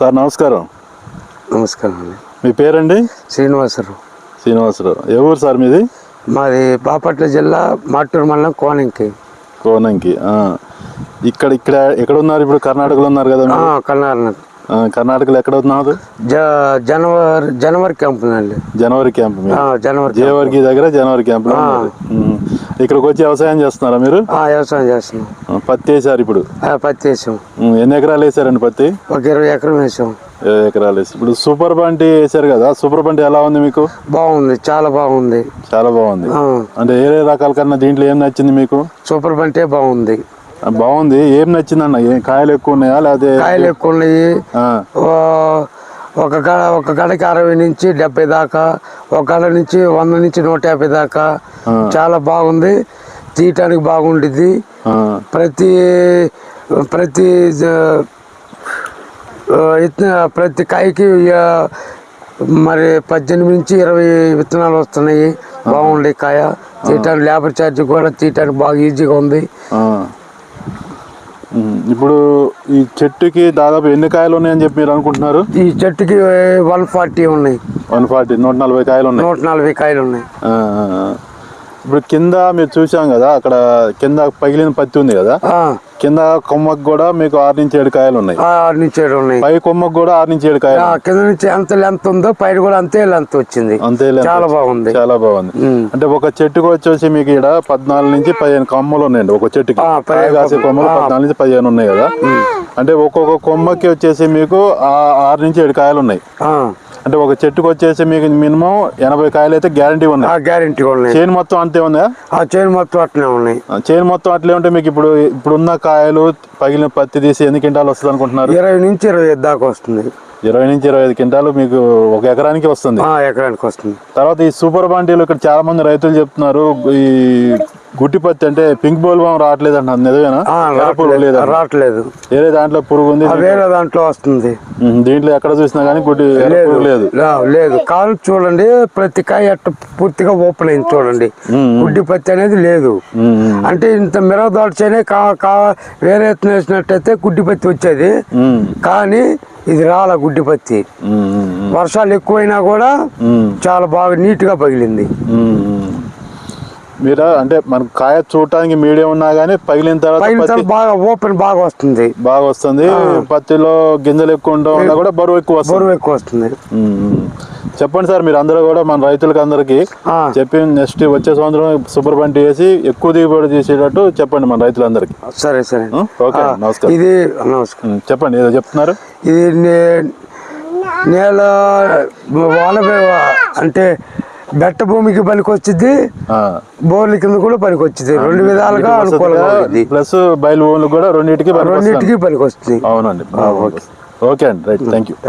Sir నమస్కారం. నమస్కారం అండి. మీ పేరండి? శ్రీనివాసరావు. శ్రీనివాసరావు. ఏ ఊరు సార్ మీది? మాది బాపట్ల జిల్లా మాటూరు మండలం కోనంకి. కోనంకి. ఇక్కడ ఇక్కడ ఎక్కడ ఉన్నారు ఇప్పుడు కర్ణాటకలో ఉన్నారు కదా? కర్ణాటక కర్ణాటకలో ఎక్కడ ఉన్నారు జ జనవరి జనవరి క్యాంప్ అండి జనవరి క్యాంప్ జనవరి. జేవర్కి దగ్గర జనవరి క్యాంప్. ఇక్కడికి వచ్చి వ్యవసాయం చేస్తున్నారా మీరు? ఆ, వ్యవసాయం చేస్తున్నాం. పత్తి వేసారు ఇప్పుడు. పత్తి వేసాం. ఎన్ని ఎకరాలు వేసారండి పత్తి? ఒక ఇరవై ఎకరం వేసాం. ఇరవై ఎకరాలు వేసి ఇప్పుడు సూపర్ బంటి వేసారు కదా సూపర్ బంటి ఎలా ఉంది మీకు? బాగుంది చాలా బాగుంది. చాలా బాగుంది. అంటే ఏ రకాల కన్నా దీంట్లో ఏం నచ్చింది మీకు? సూపర్ బంటే బాగుంది. బాగుంది. ఏం నచ్చిందన్న? ఏం కాయలు ఎక్కువ ఉన్నాయా లేకపోతే కాయలు ఎక్కువ ఉన్నాయి. ఒక గడ ఒక గడకి అరవై నుంచి డెబ్బై దాకా ఒక గడ నుంచి వంద నుంచి నూట యాభై దాకా. చాలా బాగుంది. తీయటానికి బాగుండిద్ది. ప్రతి ప్రతి ప్రతి కాయకి మరి పద్దెనిమిది నుంచి ఇరవై విత్తనాలు వస్తున్నాయి. బాగుంది కాయ. తీయటానికి లేబర్ ఛార్జ్ కూడా తీయటానికి బాగా ఈజీగా ఉంది. ఇప్పుడు ఈ చెట్టుకి దాదాపు ఎన్ని కాయలు ఉన్నాయని చెప్పి మీరు అనుకుంటున్నారు? ఈ చెట్టుకి వన్ ఫార్టీ ఉన్నాయి. వన్ ఫార్టీ నూట నలభై కాయలు ఉన్నాయి. నూట నలభై కాయలు ఉన్నాయి. ఇప్పుడు కింద మీరు చూసాం కదా అక్కడ కింద పగిలిన పత్తి ఉంది కదా. కింద కొమ్మకు కూడా మీకు ఆరు నుంచి ఏడు కాయలు ఉన్నాయి. ఆరు నుంచి ఏడు ఉన్నాయి. పై కొమ్మకు కూడా ఆరు నుంచి ఏడు కాయలు కింద నుంచి ఎంత లెంత్ ఉందో పైన కూడా అంతే లెంత్ వచ్చింది. అంతే చాలా బాగుంది. చాలా బాగుంది. అంటే ఒక చెట్టుకు వచ్చేసి మీకు ఇక్కడ పద్నాలుగు నుంచి పదిహేను కొమ్మలు ఉన్నాయండి ఒక చెట్టుకి. కాసే కొమ్మలు. పద్నాలుగు నుంచి పదిహేను ఉన్నాయి కదా. అంటే ఒక్కొక్క కొమ్మకి వచ్చేసి మీకు ఆరు నుంచి ఏడు కాయలు ఉన్నాయి. అంటే ఒక చెట్టుకు వచ్చేసి మీకు మినిమం ఎనభై కాయలు అయితే గ్యారంటీ ఆ ఉన్నాయి గ్యారెంటీ ఉన్నాయి. చైన్ మొత్తం అంతే ఉందా? ఆ చైన్ మొత్తం అట్లనే ఉన్నాయి. చైన్ మొత్తం అట్లే ఉంటే మీకు ఇప్పుడు ఇప్పుడున్న కాయలు పగిలిన పత్తి తీసి ఎన్ని క్వింటాలు వస్తుంది అనుకుంటున్నారు ఇరవై నుంచి ఇరవై దాకా వస్తుంది. ఇరవై నుంచి ఇరవై ఐదు క్వింటాలు మీకు ఒక ఎకరానికి వస్తుంది. ఆ, ఎకరానికి వస్తుంది. తర్వాత ఈ సూపర్ బాండీలు ఇక్కడ చాలా మంది రైతులు చెప్తున్నారు ఈ గుట్టి పత్తి అంటే పింక్ బోల్బామ్ రావట్లేదు అంటున్నారు నిజమేనా? రావట్లేదు లేదా రావట్లేదు. వేరే దాంట్లో పురుగు ఉంది వేరే దాంట్లో వస్తుంది. దీంట్లో ఎక్కడ చూసినా కానీ గుడ్డి లేదు. లేదు. కాలు చూడండి ప్రతి కాయ పూర్తిగా ఓపెన్ అయింది చూడండి. గుడ్డి పత్తి అనేది లేదు. అంటే ఇంత మిరదాల్చనే కా కా వేరే ఎత్తున వేసినట్టయితే గుడ్డి పత్తి వచ్చేది కానీ ఇది రాల గుడ్డి పత్తి. వర్షాలు ఎక్కువైనా కూడా చాలా బాగా నీట్గా పగిలింది. మీరు అంటే మన కాయ చూడటానికి మీడియం ఉన్నా కానీ పగిలిన తర్వాత బాగా ఓపెన్ బాగా వస్తుంది. బాగా వస్తుంది. పత్తిలో గింజలు ఎక్కువ ఉండడం వల్ల కూడా బరువు ఎక్కువ బరువు ఎక్కువ వస్తుంది. చెప్పండి సార్ మీరు అందరూ కూడా మన రైతులకు అందరికి చెప్పి నెక్స్ట్ వచ్చే సంవత్సరం సూపర్ బంటి వేసి ఎక్కువ దిగుబడి చేసేటట్టు చెప్పండి మన రైతులందరికీ. సరే సరే? ఓకే నమస్కారం. ఇది నమస్కారం. చెప్పండి ఏదో చెప్తున్నారు? ఇది నేల వాన అంటే బెట్ట భూమికి పనికి వచ్చింది ఆ. బోర్ల కింద కూడా పనికి వచ్చింది రెండు విధాలుగా అనుకూలంగా ప్లస్ బయలు భూములు కూడా రెండింటికి పనికొస్తుంది. రెండింటికి పనికి వస్తుంది అవునండి ఓకే. అండి రైట్ థ్యాంక్ యూ